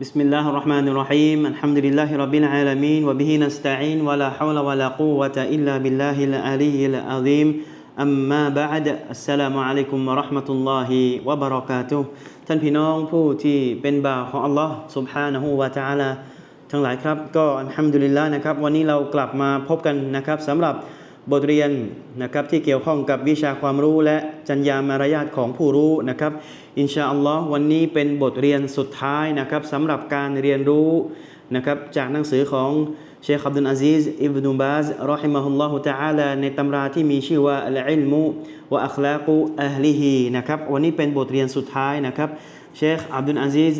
بسم الله الرحمن الرحيم الحمد لله رب العالمين وبه نستعين ولا حول ولا قوة إلا بالله العلي العظيم أما بعد السلام عليكم ورحمة الله وبركاته ท่านพี่น้องผู้ที่เป็นบ่าวของอัลลอฮ์ سبحانه และ تعالى ทั้งหลายครับ ก็อัลฮัมดุลิลละนะครับ วันนี้เรากลับมาพบกันนะครับสำหรับ บทเรียนนะครับที่เกี่ยวข้องกับวิชาความรู้และจัญญามารยาทของผู้รู้นะครับ อินชาอัลลอฮ์วันนี้เป็นบทเรียนสุดท้ายนะครับสำหรับการเรียนรู้นะครับจากหนังสือของเชคอับดุลอาซีซอิบนุบาซรอฮิมะฮุลลอฮุตะอาลาในตำราที่มีชื่อว่าอัลอิลมุวะอัคลากุอัลลิฮีนะครับวันนี้เป็นบทเรียนสุดท้ายนะครับเชคอับดุลอาซีซ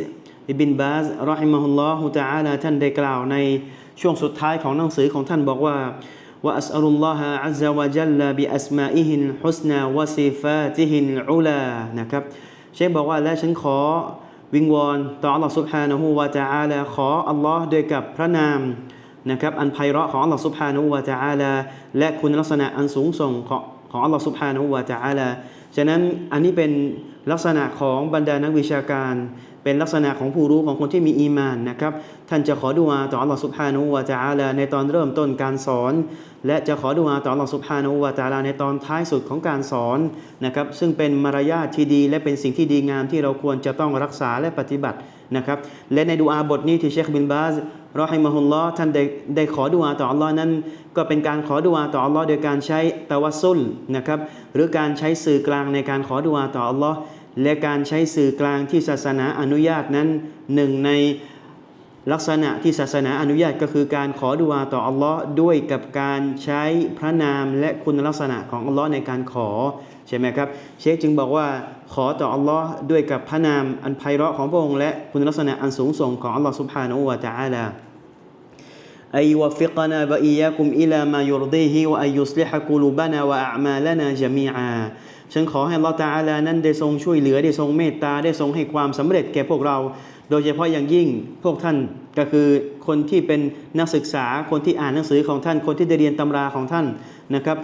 อิบินบาซรอฮิมะฮุลลอฮุตะอาลาท่านได้กล่าวในช่วงสุดท้ายของหนังสือของท่านบอกว่า وأسأل الله عز وجل بأسمائه الحسنى وصفاته العلى นะครับเชคบอกว่าและฉันขอวิงวอนต่อ Allah سبحانه และ تعالى ขออัลลอฮ์ด้วยกับพระนามนะครับอันไพเราะของ Allah سبحانه และ تعالى และคุณลักษณะอันสูงส่งของของ Allah سبحانه และ تعالى ฉะนั้นอันนี้เป็นลักษณะของบรรดานักวิชาการ เป็นลักษณะของผู้รู้ของคนที่มีอีมานนะครับ ท่านจะขอดุอาต่อ Allah سبحانه และ تعالى ในตอนเริ่มต้นการสอน และจะขอดุอาต่อหลองสุภานุวาตาลาในตอนท้ายสุดของการสอนนะครับซึ่งเป็นมารยาทที่ดี และเป็นสิ่งที่ดีงามที่เราควรจะต้องรักษาและปฏิบัตินะครับและในดูอาบทนี้ที่เชคบินบาสรอฮิมะฮุลลอท่านได้ไดขอดุอาต่ออัลอนั้น ก็เป็นการขอดุอาต่ออัลอโดยการใช้ตะวัสุลนะครับหรือการใช้สื่อกลางในการขอดุอาต่ออัลอและการใช้สื่อกลางที่ศาสนาอนุญาตนั้นหนึ่งใน ลักษณะที่ศาสนาอนุญาตก็คือการขอดุอาต่ออัลลอฮ์ด้วยกับการใช้พระนามและคุณลักษณะของอัลลอฮ์ในการขอใช่ไหมครับ เชคจึงบอกว่าขอต่ออัลลอฮ์ด้วยกับพระนามอันไพเราะของพระองค์และคุณลักษณะอันสูงส่งของอัลลอฮ์สุบฮานะวะตะอาลาไยวฟิกนาบะอียาคุมอิลามายุรดีฮิวอายุสลิฮะกูลูบานะวะอามาลานาจามีอาฉันขอให้เราตาอาลานั้นได้ทรงช่วยเหลือได้ทรงเมตตาได้ทรงให้ความสำเร็จแก่พวกเรา โดยเฉพาะอย่างยิ่งพวกท่าน ก็คือคนที่เป็นนักศึกษาคนที่อ่านหนังสือของท่าน คนที่ได้เรียนตำราของท่านนะครับ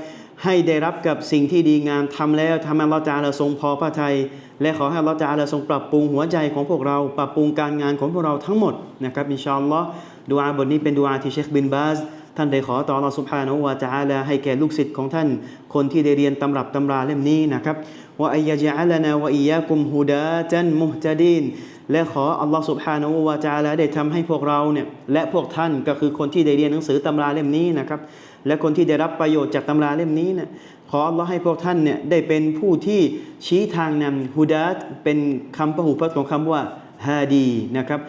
ให้ได้รับกับสิ่งที่ดีงามทำแล้วทำให้ลอตาอาลาทรงพอพระทัยและขอให้ลอตาอาลาทรงปรับปรุงหัวใจของพวกเราปรับปรุงการงานของพวกเราทั้งหมดนะครับอินชาอัลลอฮ์ดูอาบทนี้เป็นดูอาที่เชคบินบาซท่านได้ขอต่อเราสุภาโนวาจาลาให้แก่ลูกศิษย์ของท่าน คนที่ได้เรียนตำรับตำราเล่มนี้นะครับว่าอัยยะอัลนาวะอียะกุมฮูดาจันมุฮจดีน และขออัลลอฮฺสุบฮานาอูวาจาแลาได้ทำให้พวกเราเนี่ยและพวกท่านก็คือคนที่ได้เรียนหนังสือตำราเล่มนี้นะครับและคนที่ได้รับประโยชน์จากตำราเล่มนี้เนี่ยขออัลลอฮ์ให้พวกท่านเนี่ยได้เป็นผู้ที่ชี้ทางนำฮูดาเป็นคำพหูพจน์ของคำว่าฮาดีนะครับ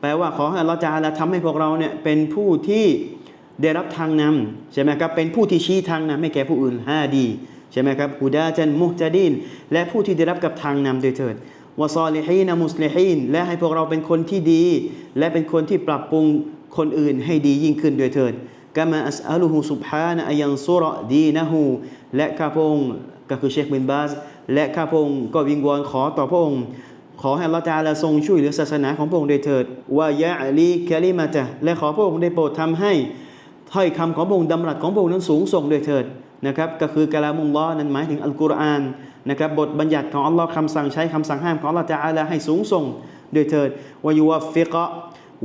แปลว่าขอให้อัลลอฮ์จาลาทำให้พวกเราเนี่ยเป็นผู้ที่ได้รับทางนำใช่ไหมครับเป็นผู้ที่ชี้ทางนำให้แก่ผู้อื่นฮาดีใช่ไหมครับฮูดาจันมุฮจดีนและผู้ที่ได้รับกับทางนำโดยเถิด วะซอลิฮีนมุสลิฮีนและให้พวกเราเป็นคนที่ดี และเป็นคนที่ปรับปรุงคนอื่นให้ดียิ่งขึ้นโดยเถิดกามาอัสอัลุฮูสุบฮานะอายันซุรดีนะฮูและข้าพงค์ก็คือเชคบินบาสและข้าพงค์ก็วิงวอนขอต่อพระองค์ขอให้ละตาลาทรงช่วยเหลือศาสนาของพระองค์โดยเถิดวายะลีแคลิมาตะและขอพระองค์ได้โปรดทำให้ถ้อยคำของพระองค์ดำรัสของพระองค์นั้นสูงส่งโดยเถิด นะครับก็คือกะลามุลลอนั้นหมายถึงอัลกุรอานนะครับบทบัญญัติของอัลลอฮ์คำสั่งใช้คำสั่งห้ามของอัลลอฮ์ตะอาลาให้สูงส่งโดยเถิดวายุวฟิกะ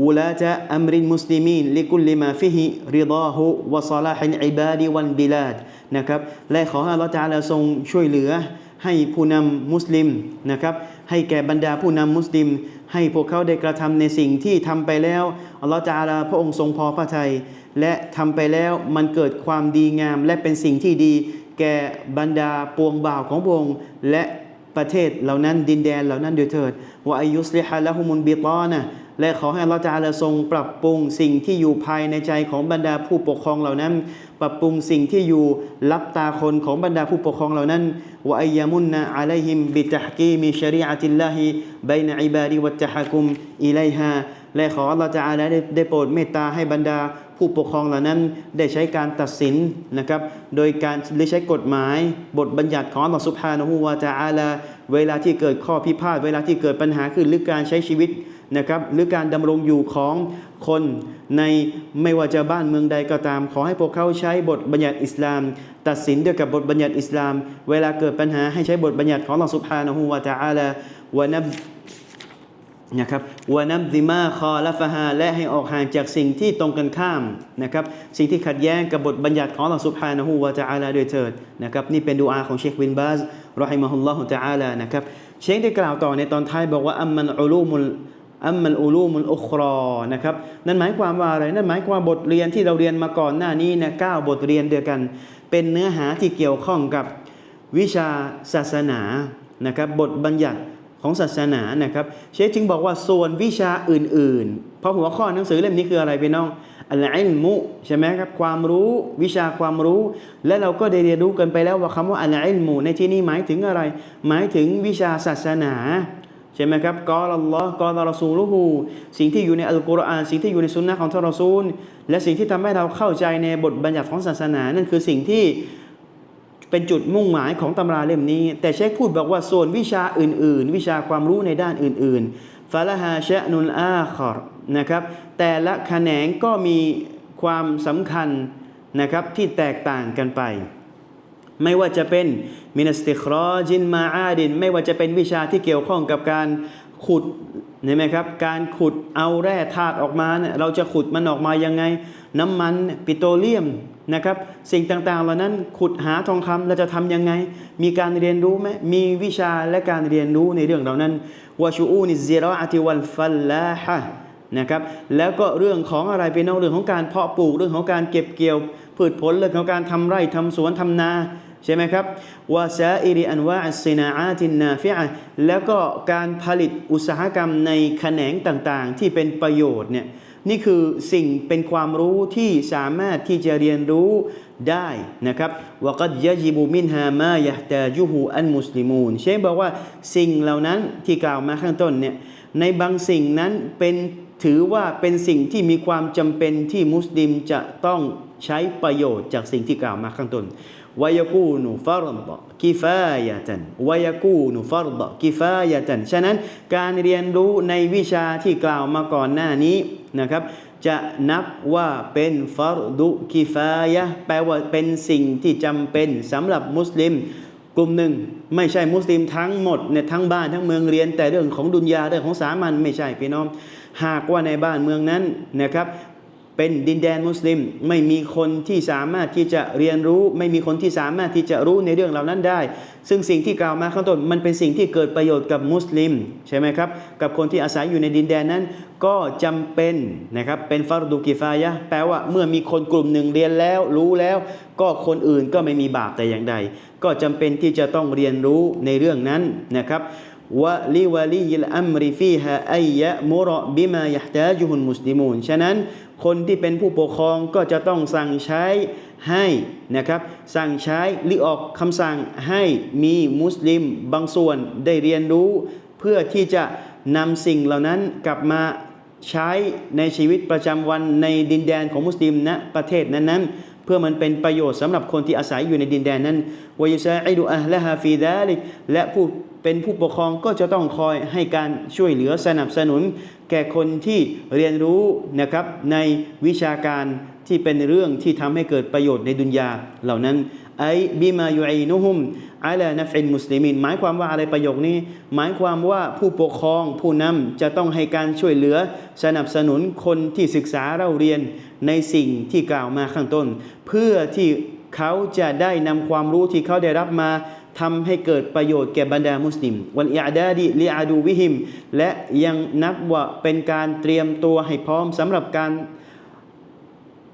วูลาตะอัมรินมุสลิมีนลิกุลลิมาฟิฮิริดาฮุวะซาลาฮินอิบาดีวันบิลาดนะครับและขอให้อัลลอฮ์ตะอาลาทรงช่วยเหลือให้ผู้นำมุสลิมนะครับให้แก่บรรดาผู้นำมุสลิม ให้พวกเขาได้กระทำในสิ่งที่ทำไปแล้วอัลลอฮฺจาลาพระองค์ทรงพอพระทัย และทำไปแล้วมันเกิดความดีงาม และเป็นสิ่งที่ดี แก่บรรดาปวงบ่าวของพระองค์และประเทศเหล่านั้นดินแดนเหล่านั้นโดยเถิดว่าอายุสลิฮะละฮุมุนบิตอนะและขอให้อัลลอฮฺจาลาทรงปรับปรุงสิ่งที่อยู่ภายในใจของบรรดาผู้ปกครองเหล่านั้น ปรับปรุงสิ่งที่อยู่ลับตาคนของบรรดาผู้ปกครองเหล่านั้นว่าอัยามุนนะอะลัยฮิมบิตะฮกีมีชริอะติลลาฮิบัยนอิบาดีวัตตะฮะกุมอิไลฮาและขออัลลอฮฺจาลาได้ได้โปรดเมตตาให้บรรดา ผู้ปกครองเหล่านั้นได้ใช้การตัดสินนะครับ โดยการหรือใช้กฎหมายบทบัญญัติของอัลลอฮฺซุบฮานะฮูวาตะอาลาเวลาที่เกิดข้อพิพาทเวลาที่เกิดปัญหาขึ้นหรือการใช้ชีวิตนะครับหรือการดำรงอยู่ของคนในไม่ว่าจะบ้านเมืองใดก็ตาม ขอให้พวกเขาใช้บทบัญญัติอิสลาม ตัดสินด้วยกับบทบัญญัติอิสลาม เวลาเกิดปัญหาให้ใช้บทบัญญัติของอัลลอฮฺซุบฮานะฮูวาตะอาลาวะนับ นะครับวานับดิมาคอลฟาฮาและให้ออกห่างจากสิ่งที่ตรงกันข้ามนะครับสิ่งที่ขัดแย้งกับบทบัญญัติของอัลลอฮฺสุบฮานะฮูวะตะอาลาด้วยเถิดนะครับนี่เป็นดูอาของเชคบินบาซรอฮิมะฮุลลอฮุตะอาลานะครับเชคได้กล่าวต่อในตอนท้ายบอกว่าอัมมันอุลูมุลอัมมันอุลูมุลอุครอนะครับนั่นหมายความว่าอะไรนั่นหมายความว่าบทเรียนที่เราเรียนมาก่อนหน้านี้นะเก้าบทเรียนเดียวกัน เป็นเนื้อหาที่เกี่ยวข้องกับวิชาศาสนานะครับบทบัญญัติ ของศาสนานะครับ เชคจึงบอกว่าส่วนวิชาอื่นๆ เพราะหัวข้อหนังสือเล่มนี้คืออะไรพี่น้องอัลอิลมุใช่ไหมครับความรู้วิชาความรู้ และเราก็ได้เรียนรู้กันไปแล้วว่าคำว่าอัลอิลมุในที่นี้หมายถึงอะไร หมายถึงวิชาศาสนาใช่ไหมครับกอลลอฮ์กอลรอซูลุฮูสิ่งที่อยู่ในอัลกุรอานสิ่งที่อยู่ในสุนนะของท่านรอซูล และสิ่งที่ทำให้เราเข้าใจในบทบัญญัติของศาสนา นั่นคือสิ่งที่ เป็นจุดมุ่งหมายของตำราเล่มนี้ แต่เชคพูดบอกว่าส่วนวิชาอื่น ๆ วิชาความรู้ในด้านอื่นๆฟาละฮาชะนุลอาคอรนะครับแต่ละแขนงก็มีความสำคัญนะครับที่แตกต่างกันไป ไม่ว่าจะเป็นมินสติครอจินมาอาดิน ไม่ว่าจะเป็นวิชาที่เกี่ยวข้องกับการขุดเห็นไหมครับการขุดเอาแร่ธาตุออกมาเนี่ยเราจะขุดมันออกมายังไง น้ำมันปิโตรเลียม นะครับ สิ่งต่างๆ เหล่านั้นขุดหาทองคำเราจะทำยังไง มีการเรียนรู้ไหมมีวิชาและการเรียนรู้ในเรื่องเหล่านั้นวาชูอูนิซิรออติวัลฟัลลาฮะนะครับแล้วก็เรื่องของอะไรเป็นเรื่องของการเพาะปลูกเรื่องของการเก็บเกี่ยวพืชผลเรื่องของการทำไร่ทำสวนทำนาใช่ไหมครับวาซาอิริอันวาอัสซินาอาตินนาฟิอะแล้วก็การผลิตอุตสาหกรรมในแขนงต่างๆ ที่เป็นประโยชน์เนี่ย นี่คือสิ่งเป็นความรู้ที่สามารถที่จะเรียนรู้ได้นะครับวกัดยะจิบูมินฮามายะตาจูฮูอันมุสลิมูนเชฟบอกว่าสิ่งเหล่านั้นที่กล่าวมาข้างต้นเนี่ยในบางสิ่งนั้นเป็นถือว่าเป็นสิ่งที่มีความจำเป็นที่มุสลิมจะต้องใช้ประโยชน์จากสิ่งที่กล่าวมาข้างต้นวายกูนุฟารดกิฟายตันวายกูนุฟารดกิฟายตันฉะนั้นการเรียนรู้ในวิชาที่กล่าวมาก่อนหน้านี้ นะครับ จะนับว่าเป็นฟารดุกิฟายะแปลว่าเป็นสิ่งที่จำเป็นสำหรับมุสลิม กลุ่มหนึ่งไม่ใช่มุสลิมทั้งหมดเนี่ยทั้งบ้านทั้งเมืองเรียนแต่เรื่องของดุนยาเรื่องของสามัญไม่ใช่พี่น้อง หากว่าในบ้านเมืองนั้นนะครับ เป็นดินแดนมุสลิม ไม่มีคนที่สามารถที่จะเรียนรู้ ไม่มีคนที่สามารถที่จะรู้ในเรื่องเหล่านั้นได้ ซึ่งสิ่งที่กล่าวมาข้างต้นมันเป็นสิ่งที่เกิดประโยชน์กับมุสลิมใช่ไหมครับกับคนที่อาศัยอยู่ในดินแดนนั้น ก็จำเป็นนะครับเป็นฟารดูกิฟายะแปลว่าเมื่อมีคนกลุ่มหนึ่งเรียนแล้วรู้แล้ว ก็คนอื่นก็ไม่มีบาปแต่อย่างใด ก็จำเป็นที่จะต้องเรียนรู้ในเรื่องนั้นนะครับวะลิวะลียิลอัมริฟีฮะอัยยะมุรบิมายะห์ตาจุฮุลมุสลิมูนฉะนั้น คนที่เป็นผู้ปกครองก็จะต้องสั่งใช้ให้นะครับ สั่งใช้หรือออกคำสั่งให้มีมุสลิมบางส่วนได้เรียนรู้ เพื่อที่จะนำสิ่งเหล่านั้นกลับมาใช้ในชีวิตประจำวันในดินแดนของมุสลิมณประเทศนั้นๆเพื่อมันเป็นประโยชน์สำหรับคนที่อาศัยอยู่ในดินแดนนั้นวายุซาอิดุอัลละฮาฟีดาลิกและผู้ เป็นผู้ปกครองก็จะต้องคอยให้การช่วยเหลือสนับสนุน แก่คนที่เรียนรู้นะครับในวิชาการที่เป็นเรื่องที่ทำให้เกิดประโยชน์ในดุนยาเหล่านั้นไอบิมายูอีนุฮุมอาลานัฟอินมุสลิมินหมายความว่าอะไรประโยคนี้ หมายความว่าผู้ปกครองผู้นำจะต้องให้การช่วยเหลือ สนับสนุนคนที่ศึกษาเราเรียนในสิ่งที่กล่าวมาข้างต้น เพื่อที่เขาจะได้นำความรู้ที่เขาได้รับมา ทำให้เกิดประโยชน์แก่บรรดามุสลิม วันอิอาดาดิลิอาดูวิหิม และยังนับว่าเป็นการเตรียมตัวให้พร้อมสำหรับการ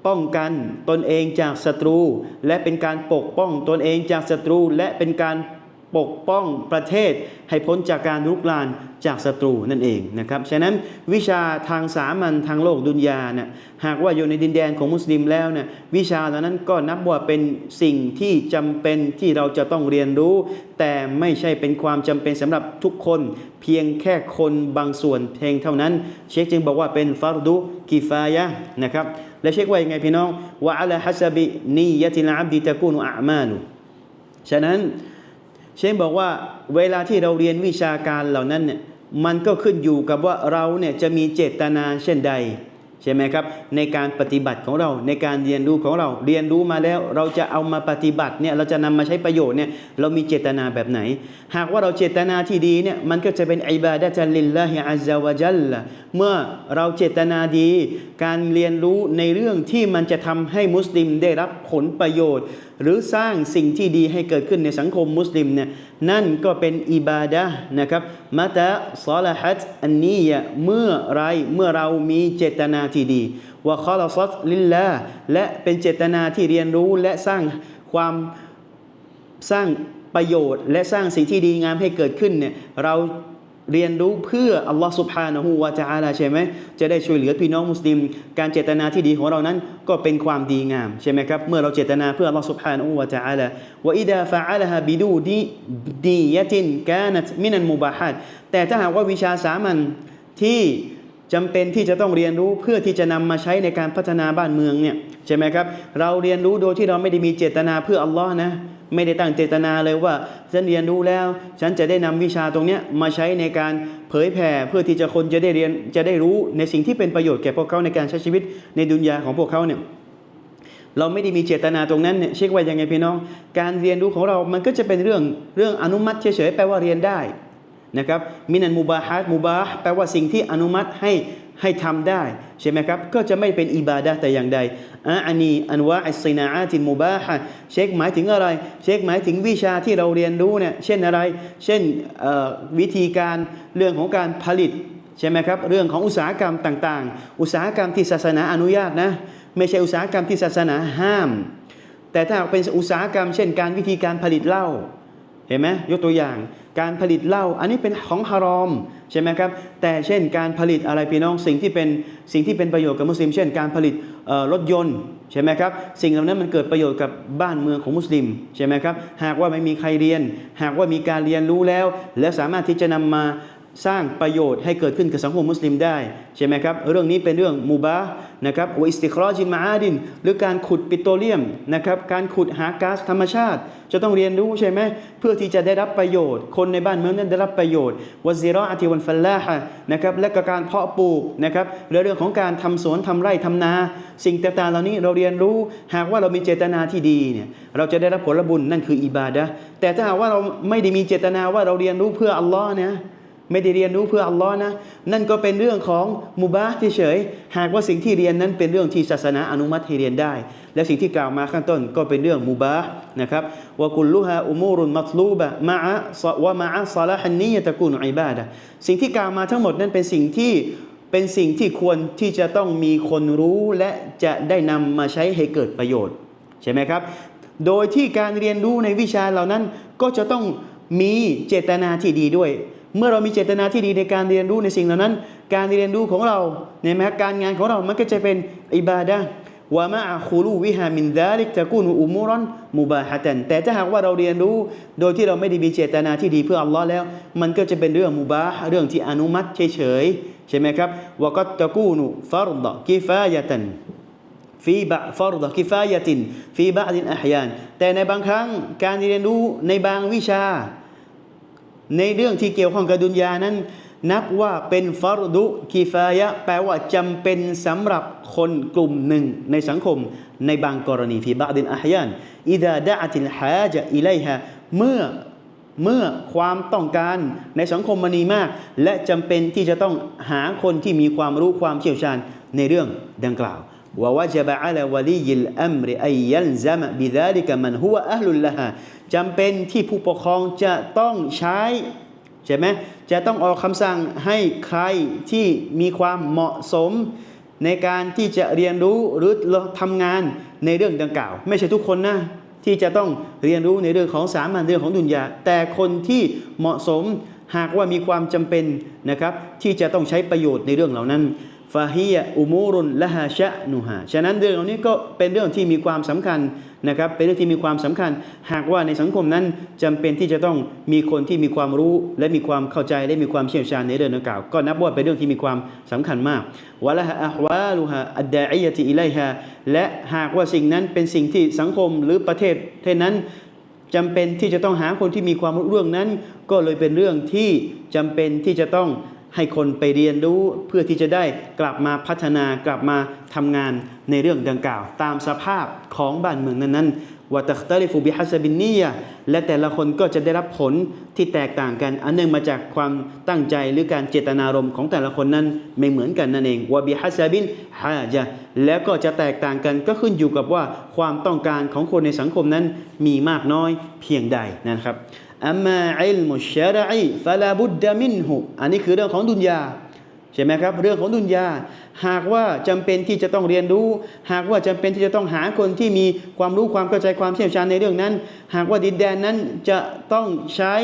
ป้องกันตนเองจากศัตรู และเป็นการปกป้องตนเองจากศัตรู และเป็นการ ปกป้องประเทศให้พ้นจากการลุกลานจากศัตรูนั่นเองนะครับ ฉะนั้นวิชาทางสามัญทางโลกดุนยาเนี่ยหากว่าอยู่ในดินแดนของมุสลิมแล้วเนี่ยวิชาเหล่านั้นก็นับว่าเป็นสิ่งที่จำเป็นที่เราจะต้องเรียนรู้ แต่ไม่ใช่เป็นความจำเป็นสำหรับทุกคน เพียงแค่คนบางส่วนเพียงเท่านั้น เชคจึงบอกว่าเป็นฟารดุกิฟายะนะครับและเชคว่ายังไงพี่น้องว่าอัลฮัสบินียะติลอับดิตะกูนุอามานุฉะนั้น เชคบอกว่าเวลาที่เราเรียนวิชาการเหล่านั้นเนี่ยมันก็ขึ้นอยู่กับว่าเราเนี่ยจะมีเจตนาเช่นใดใช่ไหมครับในการปฏิบัติของเราในการเรียนรู้ของเราเรียนรู้มาแล้ว เราจะเอามาปฏิบัติเนี่ยเราจะนำมาใช้ประโยชน์เนี่ยเรามีเจตนาแบบไหน หากว่าเราเจตนาที่ดีเนี่ยมันก็จะเป็นอิบาดะจัลลิลลาฮิอัลลอฮวะจัลละเมื่อเราเจตนาดี การเรียนรู้ในเรื่องที่มันจะทำให้มุสลิมได้รับผลประโยชน์ หรือสร้างสิ่งที่ดีให้เกิดขึ้นในสังคมมุสลิมเนี่ยนั่นก็เป็นอิบาดะนะครับมาตะซอลาฮัตอันนี้เมื่อไรเมื่อเรามีเจตนาที่ดีว่าคอลซัตลิลลาและเป็นเจตนาที่เรียนรู้และสร้างความสร้างประโยชน์ และสร้างสิ่งที่ดีงามให้เกิดขึ้นเนี่ยเรา เรียนรู้เพื่ออัลลอฮ์สุบฮานะฮูวาจาลาใช่ไหมจะได้ช่วยเหลือพี่น้องมุสลิม การเจตนาที่ดีของเรานั้นก็เป็นความดีงามใช่ไหมครับเมื่อเราเจตนาเพื่ออัลลอฮ์สุบฮานะฮูวาจาลาวอิดาฟะอัลฮะบิดูดีดียะตินกานัตมินันมุบาฮัดแต่ถ้าหากว่าวิชาสามัญที่จำเป็นที่จะต้องเรียนรู้เพื่อที่จะนำมาใช้ในการพัฒนาบ้านเมืองเนี่ยใช่ไหมครับเราเรียนรู้โดยที่เราไม่ได้มีเจตนาเพื่ออัลลอฮ์นะ ไม่ได้ตั้งเจตนาเลยว่าฉันเรียนรู้แล้ว ฉันจะได้นำวิชาตรงนี้มาใช้ในการเผยแผ่เพื่อที่จะคนจะได้เรียนจะได้รู้ในสิ่งที่เป็นประโยชน์แก่พวกเขาในการใช้ชีวิตในดุนยาของพวกเขาเนี่ยเราไม่ได้มีเจตนาตรงนั้นเนี่ยเช็คว่ายังไงพี่น้อง การเรียนรู้ของเรามันก็จะเป็นเรื่องเรื่องอนุมัติเฉยๆแปลว่าเรียนได้นะครับมินันมูบาฮัดมูบาแปลว่าสิ่งที่อนุมัติให้ ให้ทำได้ใช่ไหมครับ ก็จะไม่เป็นอิบาดะแต่อย่างใดอันนี้อันว่าอัสนาอาตินมูบาฮะเช็คหมายถึงอะไร เช็คหมายถึงวิชาที่เราเรียนรู้เนี่ยเช่นอะไร เช่นวิธีการเรื่องของการผลิตใช่ไหมครับ เรื่องของอุตสาหกรรมต่างๆ อุตสาหกรรมที่ศาสนาอนุญาตนะไม่ใช่อุตสาหกรรมที่ศาสนาห้าม แต่ถ้าเป็นอุตสาหกรรม เช่น การวิธีการผลิตเหล้าเห็นไหมยกตัวอย่าง การผลิตเหล้าอันนี้เป็นของฮารอมใช่ไหมครับแต่เช่นการผลิตอะไรพี่น้องสิ่งที่เป็นสิ่งที่เป็นประโยชน์กับมุสลิม เช่น การผลิตรถยนต์ใช่ไหมครับสิ่งเหล่านั้นมันเกิดประโยชน์กับบ้านเมืองของมุสลิมใช่ไหมครับหากว่าไม่มีใครเรียน หากว่ามีการเรียนรู้แล้ว และสามารถที่จะนำมา สร้างประโยชน์ให้เกิดขึ้นกับสังคมมุสลิมได้ใช่ไหมครับเรื่องนี้เป็นเรื่องมูบานะครับวอิสติครอจินมาอาดิน หรือการขุดปิโตรเลียมนะครับการขุดหาก๊าซธรรมชาติ จะต้องเรียนรู้ใช่ไหมเพื่อที่จะได้รับประโยชน์ คนในบ้านเมืองนั้นได้รับประโยชน์วะซิรออาติวันฟัลลาฮะนะครับและก็การเพาะปลูกนะครับเรื่องของการทำสวนทำไร่ทำนา สิ่งต่างๆเหล่านี้เราเรียนรู้หากว่าเรามีเจตนาที่ดีเนี่ยเราจะได้รับผลบุญนั่นคืออิบาดะแต่ถ้าหากว่าเราไม่ได้มีเจตนาว่าเราเรียนรู้เพื่ออัลลอฮ์เนี่ย ไม่ได้เรียนรู้เพื่ออัลลอฮ์นะ นั่นก็เป็นเรื่องของมุบาห์เฉย หากว่าสิ่งที่เรียนนั้นเป็นเรื่องที่ศาสนาอนุมัติให้เรียนได้ และสิ่งที่กล่าวมาข้างต้นก็เป็นเรื่องมุบาห์นะครับวะกุลลุฮาอุมูรุนมัตลูบะมะอะวะมะอะซาลาฮันนียะตะกูนอิบาดะสิ่งที่กล่าวมาทั้งหมดนั้นเป็นสิ่งที่เป็นสิ่งที่ควรที่จะต้องมีคนรู้และจะได้นำมาใช้ให้เกิดประโยชน์ ใช่ไหมครับ โดยที่การเรียนรู้ในวิชาเหล่านั้นก็จะต้องมีเจตนาที่ดีด้วย เมื่อเรามีเจตนาที่ดีในการเรียนรู้ในสิ่งเหล่านั้น การเรียนรู้ของเราเนี่ยไหมครับการงานของเรามันก็จะเป็นอิบาดะวะมะอะคูลูวิฮามินดาลิกตะกูนอุมูรันมุบาฮะตันแต่ถ้าหากว่าเราเรียนรู้ โดยที่เราไม่ได้มีเจตนาที่ดีเพื่ออัลลอฮ์แล้ว มันก็จะเป็นเรื่องมุบาเรื่องที่อนุมัติเฉยๆใช่ไหมครับวะกัตะกูนฟัรดะกิฟายะตันฟีบะฟารดะกิฟายะตินฟีบะดินอัฮยานแต่ในบางครั้งการเรียนรู้ในบางวิชา ในเรื่องที่เกี่ยวข้องกับดุนยานั้น นับว่าเป็นฟารดุกิฟายะแปลว่าจำเป็นสำหรับคนกลุ่มหนึ่งในสังคมในบางกรณีฟีบะดินอัฮยานอิดาดะอัติลฮาจะอิไลฮะเมื่อเมื่อความต้องการในสังคมมันมีมาก และจำเป็นที่จะต้องหาคนที่มีความรู้ความเชี่ยวชาญในเรื่องดังกล่าว ว่า وجب على ولي الأمر أن يلزم بذلك من هو أهل لها จำเป็นที่ผู้ปกครองจะต้องใช้ใช่ไหมจะต้องออกคำสั่งให้ใครที่มีความเหมาะสม ในการที่จะเรียนรู้หรือทำงานในเรื่องดังกล่าว ไม่ใช่ทุกคนนะ ที่จะต้องเรียนรู้ในเรื่องของสามัญเรื่องของดุนยา แต่คนที่เหมาะสมหากว่ามีความจำเป็นนะครับ ที่จะต้องใช้ประโยชน์ในเรื่องเหล่านั้น ฟาฮียอุมูรุนละฮาชะนูฮาฉะนั้นเรื่องเหล่านี้ก็เป็นเรื่องที่มีความสำคัญนะครับ เป็นเรื่องที่มีความสำคัญ หากว่าในสังคมนั้นจำเป็นที่จะต้องมีคนที่มีความรู้ และมีความเข้าใจและมีความเชี่ยวชาญในเรื่องดังกล่าว ก็นับว่าเป็นเรื่องที่มีความสำคัญมากวะละฮะอะฮวาลุฮะอัดดาอียะติอิไลฮะและหากว่าสิ่งนั้นเป็นสิ่งที่สังคมหรือประเทศเท่านั้นจำเป็นที่จะต้องหาคนที่มีความรู้เรื่องนั้น ก็เลยเป็นเรื่องที่จำเป็นที่จะต้อง ให้คนไปเรียนรู้เพื่อที่จะได้กลับมาพัฒนากลับมาทำงานในเรื่องดังกล่าว ตามสภาพของบ้านเมืองนั้นๆวะตัคตาลิฟูบิฮัสบินนียและแต่ละคนก็จะได้รับผลที่แตกต่างกัน อันหนึ่องมาจากความตั้งใจหรือการเจตนารมณ์ของแต่ละคนนั้นไม่เหมือนกันนั่นเองวะบิฮัสบินฮาจะแล้วก็จะแตกต่างกันก็ขึ้นอยู่กับว่าความต้องการของคนในสังคมนั้นมีมากน้อยเพียงใดนะครับ อัมมาอิลมุชชะรอีฟะลาบุดดะมินหุอันนี้คือเรื่องของดุนยาใช่ไหมครับ เรื่องของดุนยา หากว่าจำเป็นที่จะต้องเรียนรู้ หากว่าจำเป็นที่จะต้องหาคนที่มีความรู้ความเข้าใจความเชี่ยวชาญในเรื่องนั้น หากว่าดินแดนนั้นจะต้องใช้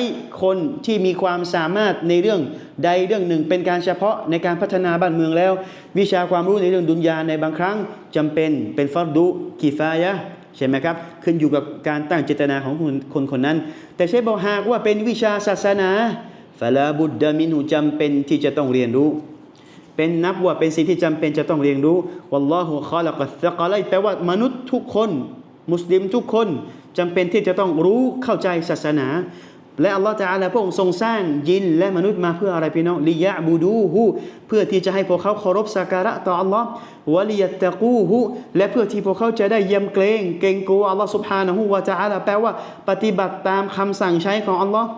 คนที่มีความสามารถในเรื่องใดเรื่องหนึ่ง เป็นการเฉพาะในการพัฒนาบ้านเมืองแล้ว วิชาความรู้ในเรื่องดุนยาในบางครั้งจำเป็นเป็นฟัรดุกิฟายะ ใช่ไหมครับ ขึ้นอยู่กับการตั้งเจตนาของคนคนคนนั้น แต่เชฟบอกหากว่าเป็นวิชาศาสนาฟาลาบุตดามินูจำเป็นที่จะต้องเรียนรู้ เป็นนับว่าเป็นสิ่งที่จำเป็นจะต้องเรียนรู้วัลลอฮุคอลักัสกะไลแปลว่ามนุษย์ทุกคน มุสลิมทุกคนจำเป็นที่จะต้องรู้เข้าใจศาสนา และอัลลอฮฺจะอาลาพระองค์ทรงสร้างยินและมนุษย์มาเพื่ออะไรพี่น้องลิยะบูดูฮูเพื่อที่จะให้พวกเขาเคารพสักการะต่ออัลลอฮ์วะลิยัตตะกูฮูและเพื่อที่พวกเขาจะได้ยำเกรงเกรงกลัวอัลลอฮ์สุบฮานะฮูวะจะอาลาแปลว่าปฏิบัติตามคำสั่งใช้ของอัลลอฮ์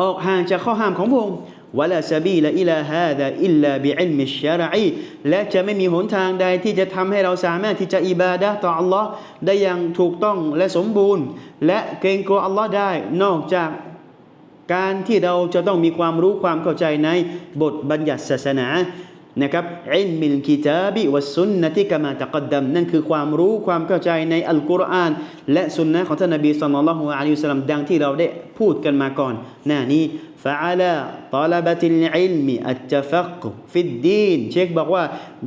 ออกห่างจากข้อห้ามของพระองค์ วะลาซาบีละอิลาฮาดะอิลลาบิอิลมิชชะรอีและจะไม่มีหนทางใดที่จะทำให้เราสามารถที่จะอิบาดะต่ออัลลอฮ์ได้อย่างถูกต้องและสมบูรณ์ และเกรงกลัวอัลลอฮ์ได้นอกจากการที่เราจะต้องมีความรู้ความเข้าใจในบทบัญญัติศาสนานะครับอิลมิลกิตาบิวัสุนนะที่กามาตะกัดดัมนั่นคือความรู้ความเข้าใจในอัลกุรอานและสุนนะของท่านนบีศ็อลลัลลอฮุอะลัยฮิวะซัลลัมดังที่เราได้พูดกันมาก่อน หน้านี้ فعلى طلبة العلم التفقه في الدين เชคบอกว่า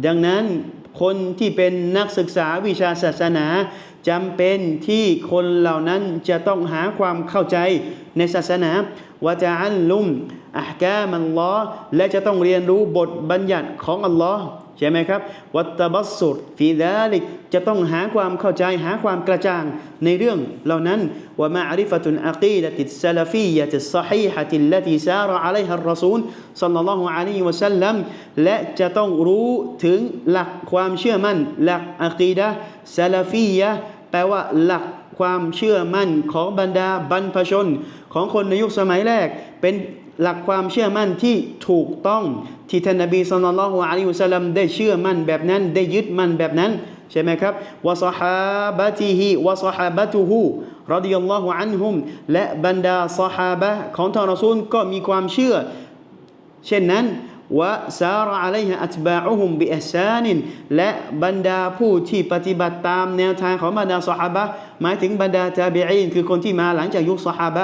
ดังนั้นคนที่เป็นนักศึกษาวิชาศาสนาจำเป็นที่คนเหล่านั้นจะต้องหาความเข้าใจในศาสนาวะจะอัลลุมอัฮกามัลลอฮ์และจะต้องเรียนรู้บทบัญญัติของอัลลอฮ์ ใช่ไหมครับ วัตตบัสสุดฟีดาลิกจะต้องหาความเข้าใจหาความกระจ่างในเรื่องเหล่านั้นว่ามาอาริฟตุนอะกีดะติสซาลฟียะติสซอฮีฮะติลลตีซาระอะลัยฮัรรอซูลซัลลัลลอฮุอะลัยฮิวะซัลลัมและจะต้องรู้ถึงหลักความเชื่อมั่น หลักอะกีดะห์ซาลฟียะแปลว่าหลักความเชื่อมั่นของบรรดาบรรพชน ของคนในยุคสมัยแรกเป็น หลักความเชื่อมั่นที่ถูกต้องที่ท่านนบีสุลต่านละฮ์อะลัยฮิวะสัลลัมได้เชื่อมั่นแบบนั้น ได้ยึดมั่นแบบนั้น ใช่ไหมครับวะซฮาบะติฮิวะซฮาบะตุฮูรดิยัลลอฮุอันฮุมและบรรดาซฮาบะของท่านรอซูลก็มีความเชื่อ เช่นนั้นวะซาระอะลัยฮะอัตบาอุฮุมบิอิฮซานินและบรรดาผู้ที่ปฏิบัติตามแนวทางของบรรดาสหาบะหมายถึงบรรดาตาบีอีนคือคนที่มาหลังจากยุคสหาบะ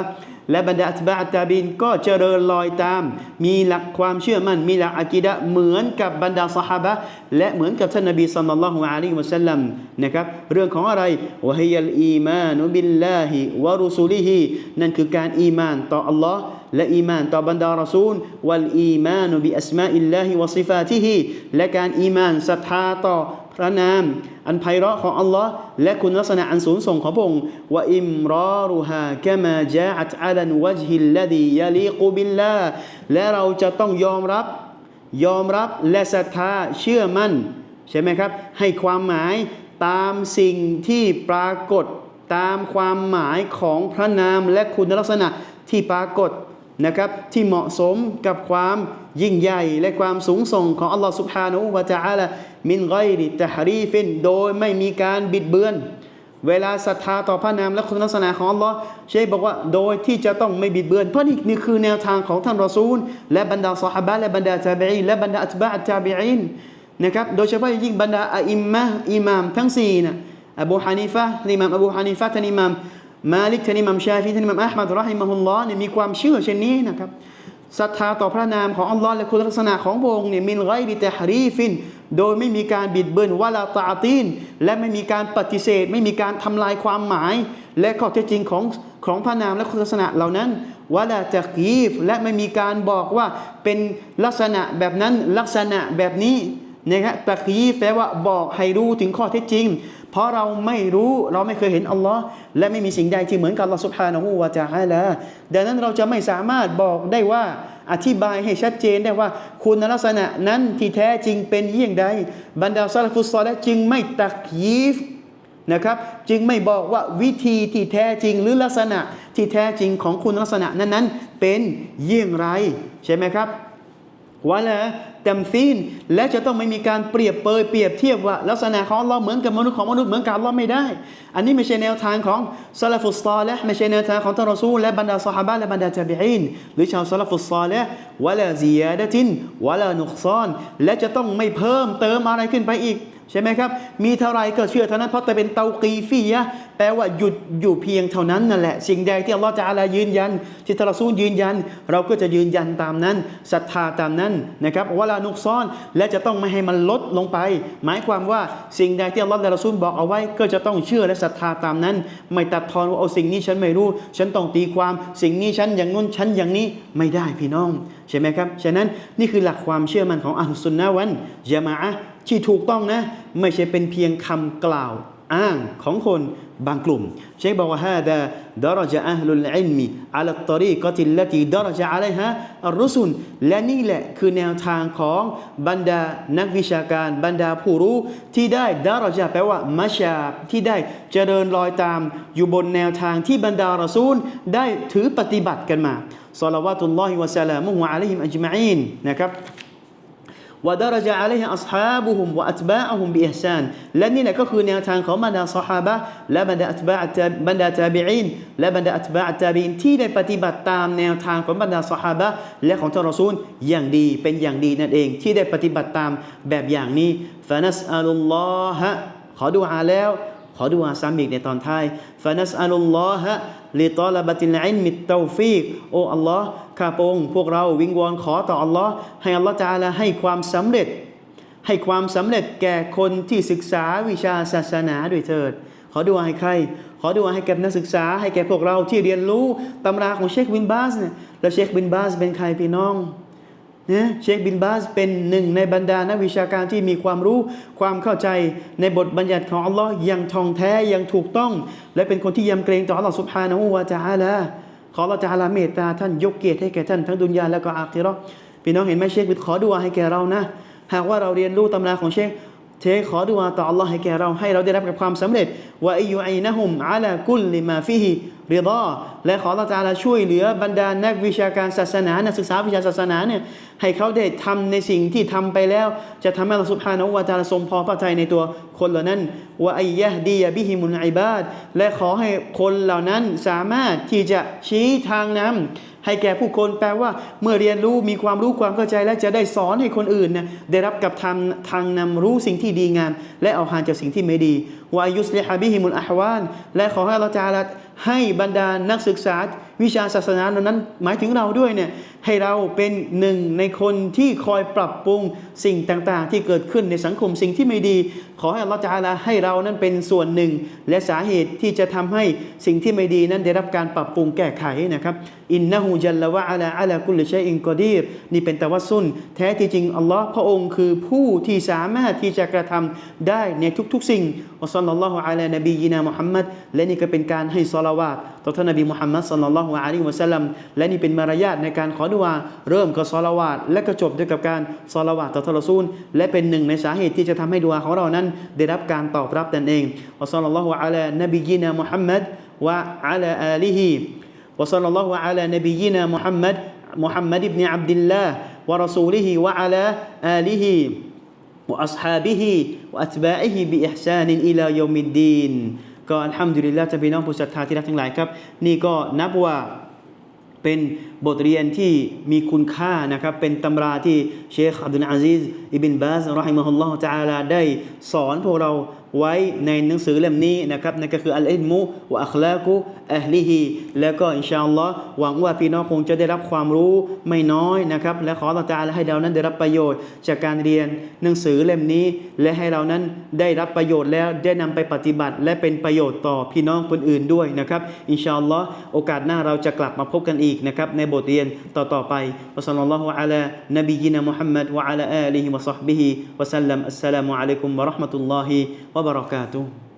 และบรรดาอัตบะอัตาบีนก็เจริญรอยตาม มีหลักความเชื่อมั่น มีหลักอะกีดะเหมือนกับบรรดาสหาบะและเหมือนกับท่านนบีศ็อลลัลลอฮุอะลัยฮิวะซัลลัมนะครับเรื่องของอะไรวะฮิยัลอีมานุบิลลาฮิวะรุซูลิฮินั่นคือการอีมานต่ออัลลอฮ์และอีมานต่อบรรดารอซูลวัลอีมานุบิอัสมาอิลลาฮิวะซิฟาติฮิและการอีมานศรัทธาต่อ ระนาม อันไพเราะของอัลลอฮ์และคุณลักษณะอันสูงส่งของพระองค์วะอิมรอรุฮากะมาจาอัตอัลันวะจฮิลลดียะลีกุบิลลาและเราจะต้องยอมรับ ยอมรับและศรัทธาเชื่อมั่น ใช่ไหมครับ ให้ความหมายตามสิ่งที่ปรากฏตามความหมายของพระนามและคุณลักษณะที่ปรากฏ นะครับที่เหมาะสมกับความยิ่งใหญ่และความสูงส่งของอัลลอฮฺสุบฮานุวะจาละมินไกริตฮารีฟินโดยไม่มีการบิดเบือน เวลาศรัทธาต่อพระนามและคุณลักษณะของอัลลอฮ์เชคบอกว่าโดยที่จะต้องไม่บิดเบือน เพราะนี่นี่คือแนวทางของท่านรอซูล และบรรดาสหายและบรรดาจาบีนและบรรดาอัตบะอัตจาบีนนะครับโดยเฉพาะยิ่งบรรดาอิมมะอิมามทั้งสี่นะอบูฮานิฟะอิมามอบูฮานิฟะท่านอิมาม มาลิกท่านอิมามชาฟีท่านอิมามอัลมัดรอฮิมะฮุลลอฮ์เนี่ยมีความเชื่อเช่นนี้นะครับศรัทธาต่อพระนามของอัลลอฮ์และคุณลักษณะของพระองค์เนี่ยมินไกริตะฮรีฟิน โดยไม่มีการบิดเบือนวะลาตาตีน และไม่มีการปฏิเสธ ไม่มีการทำลายความหมาย และข้อเท็จจริงของของพระนามและคุณลักษณะเหล่านั้นวะลาตะกีฟและไม่มีการบอกว่าเป็นลักษณะแบบนั้นลักษณะแบบนี้นะครับตะกีฟแปลว่าบอกให้รู้ถึงข้อเท็จจริง เพราะเราไม่รู้เราไม่เคยเห็นอัลลอฮ์และไม่มีสิ่งใดที่เหมือนกับอัลลอฮ์สุบฮานะฮูวะตะอาลาดังนั้นเราจะไม่สามารถบอกได้ว่าอธิบายให้ชัดเจนได้ว่า คุณลักษณะนั้นที่แท้จริงเป็นเยี่ยงใด บรรดาซาลฟุตซอลและจึงไม่ตักยีฟนะครับ จึงไม่บอกว่าวิธีที่แท้จริงหรือลักษณะที่แท้จริงของคุณลักษณะนั้นๆ เป็นเยี่ยงไรใช่ไหมครับ วะละตัมซีนและจะต้องไม่มีการเปรียบเปยเปรียบเทียบว่าลักษณะของเราเหมือนกับมนุษย์ของมนุษย์เหมือนกับเราไม่ได้ อันนี้ไม่ใช่แนวทางของซาลฟุตซอลและไม่ใช่แนวทางของท่านรอซูลและบรรดาสหายและบรรดาจาบิอินหรือชาวซาลฟุตซอลและวะลาซียาดะตินวะลานุกซอนและจะต้องไม่เพิ่มเติมอะไรขึ้นไปอีกใช่ไหมครับ มีเท่าไรก็เชื่อเท่านั้นเพราะแต่เป็นเตากีฟียะ แปลว่าหยุดอยู่เพียงเท่านั้นนั่นแหละ สิ่งใดที่อัลลอฮฺจะอาลายืนยัน ที่ทรซูลยืนยัน เราก็จะยืนยันตามนั้นศรัทธาตามนั้นนะครับวลานุกซ้อนและจะต้องไม่ให้มันลดลงไป หมายความว่าสิ่งใดที่อัลลอฮฺและรอซูลบอกเอาไว้ ก็จะต้องเชื่อและศรัทธาตามนั้น ไม่ตัดทอนว่าเอาสิ่งนี้ฉันไม่รู้ ฉันต้องตีความสิ่งนี้ฉันอย่างนู้นฉันอย่างนี้ไม่ได้พี่น้องใช่ไหมครับฉะนั้นนี่คือหลักความเชื่อมั่นของอัลสุนนะวันยะมาอะที่ถูกต้องนะ ไม่ใช่เป็นเพียงคำกล่าว อ้างของคนบางกลุ่มเชคบอกว่าฮาดาดารจาอัลลุลอิลมีอัลตรีกติลลตีดารจาอะลัยฮะอัลรุสุลและนี่แหละคือแนวทางของบรรดานักวิชาการบรรดาผู้รู้ที่ได้ดารจาแปลว่ามัชาที่ได้เจริญรอยตามอยู่บนแนวทางที่บรรดารอซูลได้ถือปฏิบัติกันมาศอลาวาตุลลอฮิวะสลามุฮุอะลัยฮิมอัจมาอีนนะครับ วะดารจาอะลัยฮิอัศฮาบุฮุมวะอัตบะฮุมบิอิฮซานและนี่แหละก็คือแนวทางของบรรดาซอาบและบรรดาอัตบะบรรดาตาบิอินและบรรดาอัตบะตาบิอินที่ได้ปฏิบัติตามแนวทางของบรรดาซอฮาบและของท่านรอซูลอย่างดีเป็นอย่างดีนั่นเอง ที่ได้ปฏิบัติตามแบบอย่างนี้ฟานัสอัลลอฮะขอดูอาแล้ว ขอดูอาซ้ำอีกในตอนท้ายฟานัสอัลลอฮะลิตอลาบัติลอินมิตเตาฟีกโอ้อัลลอฮ์ข้าพงพวกเราวิงวอนขอต่ออัลลอฮ์ให้อัลลอฮ์จาลาให้ความสำเร็จ ให้ความสำเร็จแก่คนที่ศึกษาวิชาศาสนาด้วยเถิด ขอดูอาให้ใคร ขอดูอาให้แก่นักศึกษา ให้แก่พวกเราที่เรียนรู้ตำราของเชคบินบาสเนี่ยแล้วเชคบินบาสเป็นใครพี่น้อง นะเชคบินบาสเป็นหนึ่งในบรรดานักวิชาการที่มีความรู้ความเข้าใจในบทบัญญัติของอัลลอฮ์อย่างทองแท้อย่างถูกต้อง และเป็นคนที่ยำเกรงต่ออัลลอฮ์สุบฮานะฮูวะตะอาลาขออัลลอฮ์ตะอาลาเมตตาท่านยกเกียรติให้แก่ท่านทั้งดุนยาและก็อาคิราะห์พี่น้องเห็นไหมเชคบินขอดุอาให้แก่เรานะ หากว่าเราเรียนรู้ตำราของเชคเทขอดุอาต่อ Allah ให้แก่เราให้เราได้รับกับความสำเร็จว่าอิยูไอนะฮุมอาลากุลลิมาฟิฮิ ริดาและขอ Allah ตาละช่วยเหลือบรรดานักวิชาการศาสนานักศึกษาวิชาศาสนาเนี่ยให้เขาได้ทำในสิ่งที่ทำไปแล้ว จะทำให้เราสุภาณวะตาลาทรงพอพระทัยในตัวคนเหล่านั้นว่าอิยะดียบิฮิมุนอิบาดและขอให้คนเหล่านั้นสามารถที่จะชี้ทางนำ ให้แก่ผู้คนแปลว่า เมื่อเรียนรู้มีความรู้ความเข้าใจ และจะได้สอนให้คนอื่นนะได้รับกับทางทางนำรู้สิ่งที่ดีงามและเอาห่างจากสิ่งที่ไม่ดีวายุสลิฮะบิฮิมุลอะฮวานและขอให้เราจารัให้บรรดานักศึกษา วิชาศาสนาเหล่านั้นหมายถึงเราด้วยเนี่ยให้เราเป็นหนึ่งในคนที่คอยปรับปรุงสิ่งต่างๆ ที่เกิดขึ้นในสังคมสิ่งที่ไม่ดี ขอให้อัลลอฮฺจาลาให้เรานั้นเป็นส่วนหนึ่ง และสาเหตุที่จะทำให้สิ่งที่ไม่ดีนั้นได้รับการปรับปรุงแก้ไขนะครับอินนะฮูจัลละวะอะลาอะลากุลชัยอินกอดีรนี่เป็นตะวัสุนแท้ที่จริงอัลลอฮ์พระองค์คือผู้ที่สามารถที่จะกระทำได้ในทุกๆ สิ่งอัสลลัลลอฮุอะลานบียีนามุฮัมมัดและนี่ก็เป็นการให้ซอลาวาตต่อท่านนบีมุฮัมมัดสัลลัลลอฮุอะลัยฮิวะสัลลัมและนี่เป็นมารยาทในการขอดุอาเริ่มกับซอลาวาตและก็จบด้วยกับการซอลาวาตต่อท่านรอซูล และเป็นหนึ่งในสาเหตุที่จะทำให้ดุอาของเรานั้น ได้รับการตอบรับนั่นเองอัสลลอฮุอะลานบียีนามุฮัมมัดวะอะลาอาลีฮิ وصلى الله على نبينا محمد محمد بن عبد الله ورسوله وعلى آله وأصحابه وأتباعه بإحسان إلى يوم الدين ก็อัลฮัมดุลิลลาห์จะพี่น้องผู้ศรัทธาที่รักทั้งหลายครับ นี่ก็นับว่าเป็นบทเรียนที่มีคุณค่านะครับ เป็นตำราที่เชคอับดุลอาซิซอิบินบาสรอฮิมะฮุลลอฮฺตะอาลาได้สอนพวกเรา ไว้ในหนังสือเล่มนี้นะครับนั่นก็คืออัลอิลมุวะอัคลากุอัลลิฮีแล้วก็อินชาอัลลอฮ์หวังว่าพี่น้องคงจะได้รับความรู้ไม่น้อยนะครับ และขอต่อจาและให้เรานั้นได้รับประโยชน์ จากการเรียนหนังสือเล่มนี้ และให้เรานั้นได้รับประโยชน์แล้วได้นำไปปฏิบัติ และเป็นประโยชน์ต่อพี่น้องคนอื่นด้วยนะครับอินชาอัลลอฮ์โอกาสหน้าเราจะกลับมาพบกันอีกนะครับในบทเรียนต่อๆไปวะซัลลัลลอฮุอะลานบียินะมุฮัมมัดวะอะลาอาลีฮิวะศอฮบิฮิวะซัลลัมอัสสลามุอะลัยกุมวะเราะห์มะตุลลอฮิวะบ